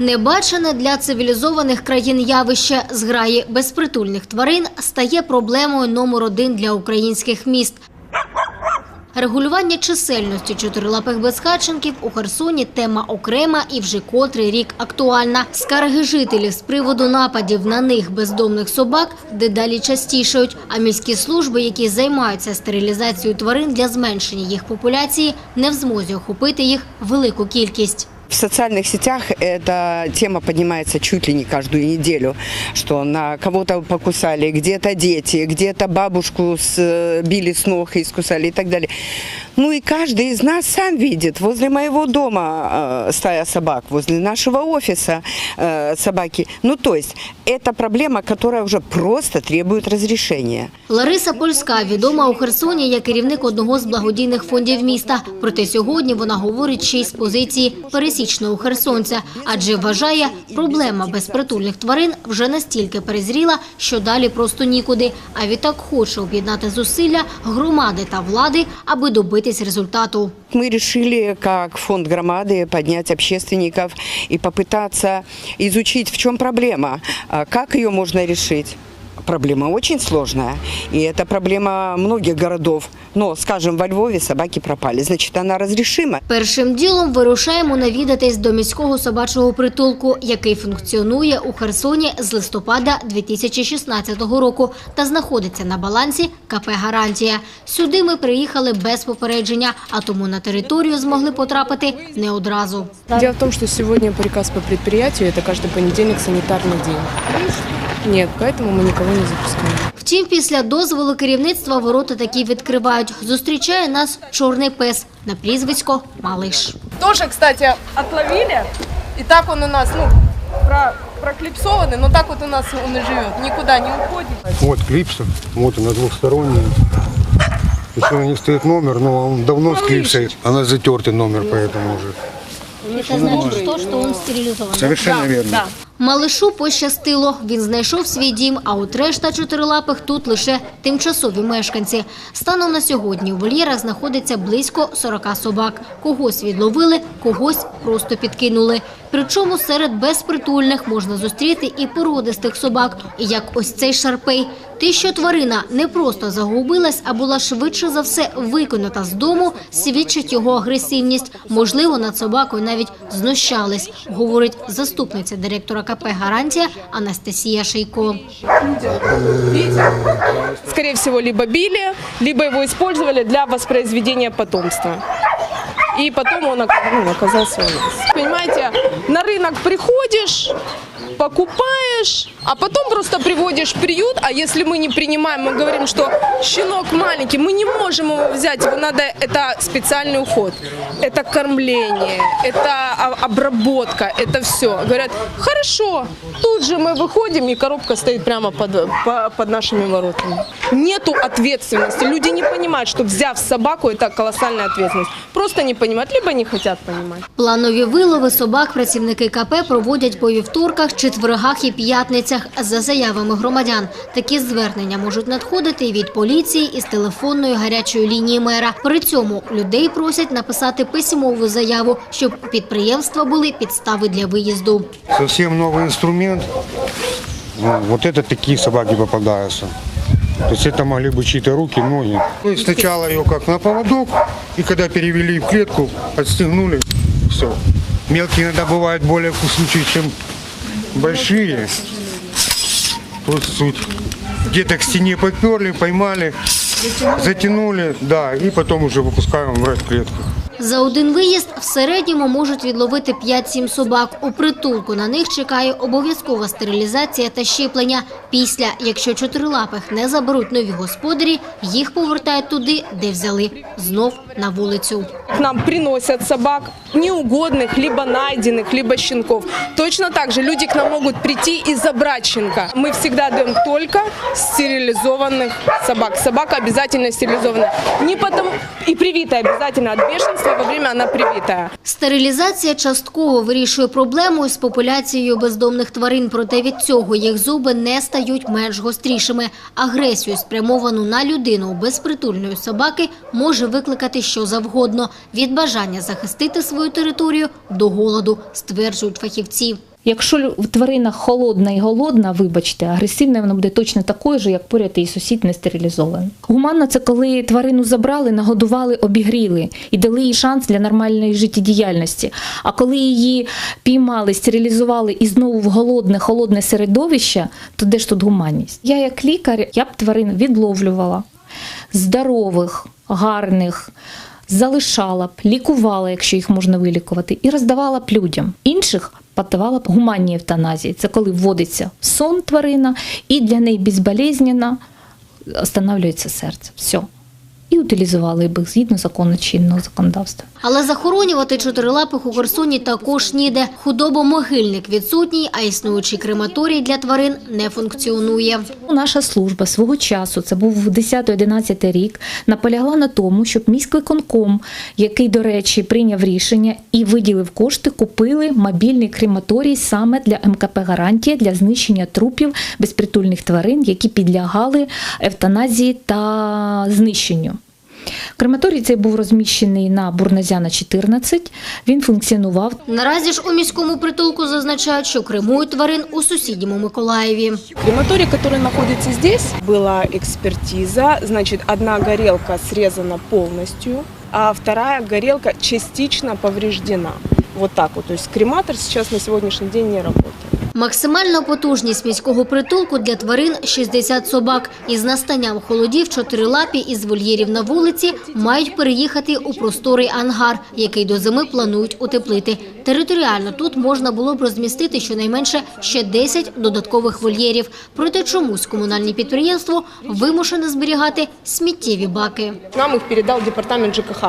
Небачене для цивілізованих країн явище зграї безпритульних тварин стає проблемою номер один для українських міст. Регулювання чисельності чотирилапих безхатченків у Херсоні тема окрема і вже котрий рік актуальна. Скарги жителів з приводу нападів на них бездомних собак дедалі частішають. А міські служби, які займаються стерилізацією тварин для зменшення їх популяції, не в змозі охопити їх велику кількість. В социальных сетях эта тема поднимается чуть ли не каждую неделю, что на кого-то покусали, где-то дети, где-то бабушку сбили с ног и искусали и так далее. Ну и каждый из нас сам видит. Возле моего дома э, стая собак, возле нашего офиса э, собаки. Ну то есть это проблема, которая уже просто требует разрешения. Лариса Польська відома у Херсоні як керівник одного з благодійних фондів міста. Проте сьогодні вона говорить ще й з позиції пересічного херсонця, адже вважає, проблема безпритульних тварин вже настільки перезріла, що далі просто нікуди. А відтак хоче об'єднати зусилля громади та влади, аби добитись результату. Мы решили, как фонд громады, поднять общественников и попытаться изучить, в чем проблема, а как ее можно решить. Проблема очень сложная, и это проблема многих городов. Но, скажем, во Львове собаки пропали, значит, она разрешима. Першим ділом вирушаємо навідатись до міського собачого притулку, який функціонує у Херсоні з листопада 2016 року та знаходиться на балансі КП «Гарантія». Сюди ми приїхали без попередження, а тому на територію змогли потрапити не одразу. Дело в том, что сегодня приказ по предприятию – это каждый понедельник санитарный день. Нет, поэтому мы никого не запускаем. Втім, після дозволу керівництва ворота таки відкривають. Зустрічає нас чорний пес на прізвисько Малиш. Тоже, кстати, отловили. И так он у нас, ну, про, проклипсованный, но так вот у нас он и живет. Никуда не уходит. Вот клипса, вот она двухсторонняя. Еще на них стоит номер, но он давно с клипсой. Она затертый номер, поэтому уже. Це значить, що, що він стерилізований. Совершенно верно. Да. Малишу пощастило. Він знайшов свій дім, а от решта чотирилапих тут лише тимчасові мешканці. Станом на сьогодні у вольєрах знаходиться близько 40 собак. Когось відловили, когось просто підкинули. Причому серед безпритульних можна зустріти і породистих собак, як ось цей шарпей. Те, що тварина не просто загубилась, а була швидше за все виконана з дому, свідчить його агресивність. Можливо, над собакою навіть знущались, говорить заступниця директора КП «Гарантія» Анастасія Шийко. Скорее всего, либо били, либо его использовали для воспроизведения потомства. И потом он ну, оказался у нас. Понимаете, на рынок приходишь, покупаешь, а потом просто приводишь в приют, а если мы не принимаем, мы говорим, что щенок маленький, мы не можем его взять, его надо, это специальный уход, это кормление, это о- обработка, это все. Говорят, хорошо, тут же мы выходим, и коробка стоит прямо под, по- под нашими воротами. Нету ответственности, люди не понимают, что взяв собаку, это колоссальная ответственность. Просто не понимают, либо не хотят понимать. Планові вилови собак працівники КП проводять по вівторках, четвергах і п'ятницях за заявами громадян. Такі звернення можуть надходити і від поліції із телефонної гарячої лінії мера. При цьому людей просять написати письмову заяву, щоб у підприємства були підстави для виїзду. Совсем новый инструмент. Ну, вот это такие собаки попадаются. То есть это могли быть чьи-то руки, ноги. Ну, и сначала ее как на поводок, и когда перевели в клетку, отстегнули, все. Мелкие иногда бывают более кусучие, чем большие. Тут суть. Где-то к стене поперли, поймали, затянули, да, и потом уже выпускаем в клетку. За один виїзд в середньому можуть відловити 5-7 собак. У притулку на них чекає обов'язкова стерилізація та щеплення. Після, якщо чотирилапих не заберуть нові господарі, їх повертають туди, де взяли, знов на вулицю. К нам приносят собак неугодных, либо найденных, либо щенков. Точно так же люди к нам могут прийти и забрать щенка. Мы всегда даем только стерилизованных собак. Собака обязательно стерилизованная. Не потому и привитая обязательно от бешенства во время она привитая. Стерилізація частково вирішує проблему із популяцією бездомних тварин, проте від цього їх зуби не стають менш гострішими. Агресію, спрямовану на людину у безпритульної собаки, може викликати що завгодно – від бажання захистити свою територію до голоду, стверджують фахівці. Якщо тварина холодна і голодна, вибачте, агресивна вона буде точно такою ж, як поряд її сусід не стерилізований. Гуманно це коли тварину забрали, нагодували, обігріли і дали їй шанс для нормальної життєдіяльності. А коли її піймали, стерилізували і знову в голодне, холодне середовище, то де ж тут гуманність? Я як лікар, я б тварин відловлювала здорових, гарних. Залишала б, лікувала, якщо їх можна вилікувати, і роздавала б людям. Інших подавала б гуманній евтаназії. Це коли вводиться сон тварина, і для неї безболезненно останавливається серце. Все. І утилізували б їх згідно закону чинного законодавства. Але захоронювати чотирилапих у Херсоні також ніде. Худобомогильник відсутній, а існуючий крематорій для тварин не функціонує. Наша служба свого часу, це був 10-11 рік, наполягла на тому, щоб міськвиконком, який, до речі, прийняв рішення і виділив кошти, купили мобільний крематорій саме для МКП Гарантія для знищення трупів безпритульних тварин, які підлягали евтаназії та знищенню. Крематорій цей був розміщений на Бурназяна 14. Він функціонував Наразі ж у міському притулку зазначають, що кремують тварин у сусідньому Миколаєві. Крематорий, который находится здесь, была экспертиза. Значит, одна горелка срезана полностью, а вторая горелка частично повреждена. Вот так вот. То есть крематор сейчас на сегодняшний день не работает. Максимальна потужність міського притулку для тварин – 60 собак. Із настанням холодів чотирилапі із вольєрів на вулиці мають переїхати у просторий ангар, який до зими планують утеплити. Територіально тут можна було б розмістити щонайменше ще 10 додаткових вольєрів. Проте чомусь комунальне підприємство вимушене зберігати сміттєві баки. Нам их передал департамент ЖКХ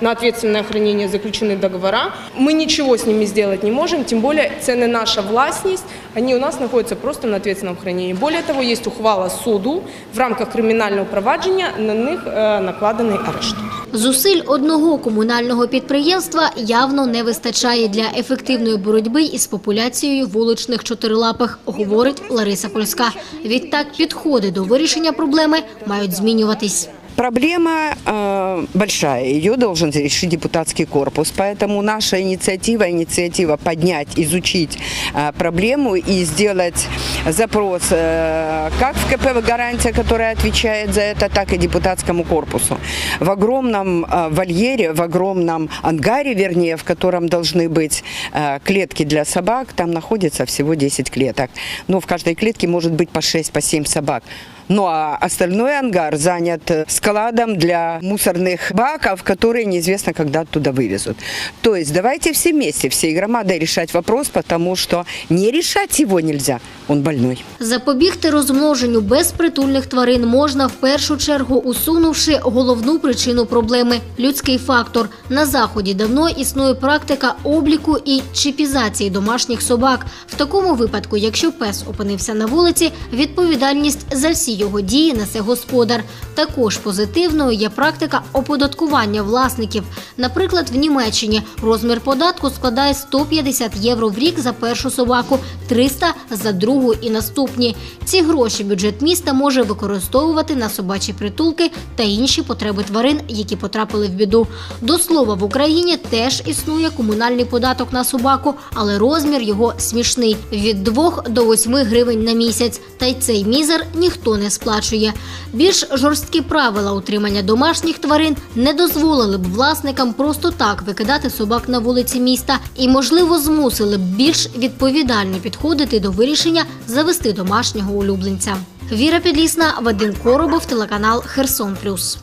На ответственное хранение заключены договора. Мы ничего с ними сделать не можем, тем более цены наша властность, они у нас находятся просто на ответственном хранении. Более того, есть ухвала суду в рамках криминального провадження, на них е, накладений арешт. Зусиль одного комунального підприємства явно не вистачає для ефективної боротьби із популяцією вуличних чотирилапих, говорить Лариса Польська. Відтак підходи до вирішення проблеми мають змінюватись. Проблема э, большая, ее должен решить депутатский корпус, поэтому наша инициатива, инициатива поднять, изучить э, проблему и сделать запрос э, как в КП «Гарантия», которая отвечает за это, так и депутатскому корпусу. В огромном э, вольере, в огромном ангаре, вернее, в котором должны быть э, клетки для собак, там находится всего 10 клеток. Но в каждой клетке может быть по 6, по 7 собак. Ну а остальной ангар занят э, складом для мусорных баков, которые неизвестно когда оттуда вывезут. То есть давайте все вместе, всей громадой решать вопрос, потому что не решать его нельзя, он больной. Запобігти розмноженню безпритульних тварин можна в першу чергу усунувши головну причину проблеми – людський фактор. На Заході давно існує практика обліку і чіпізації домашніх собак. В такому випадку, якщо пес опинився на вулиці, відповідальність за всі його дії несе господар. Також позитивною є практика оподаткування власників. Наприклад, в Німеччині розмір податку складає 150 євро в рік за першу собаку, 300 за другу і наступні. Ці гроші бюджет міста може використовувати на собачі притулки та інші потреби тварин, які потрапили в біду. До слова, в Україні теж існує комунальний податок на собаку, але розмір його смішний від 2 до 8 гривень на місяць. Та й цей мізер ніхто не сплачує. Більш жорсткі правила утримання домашніх тварин не дозволили б власникам просто так викидати собак на вулиці міста і, можливо, змусили б більш відповідально підходити до вирішення завести домашнього улюбленця. Віра Підлісна, Вадим Коробов, телеканал Херсон Плюс.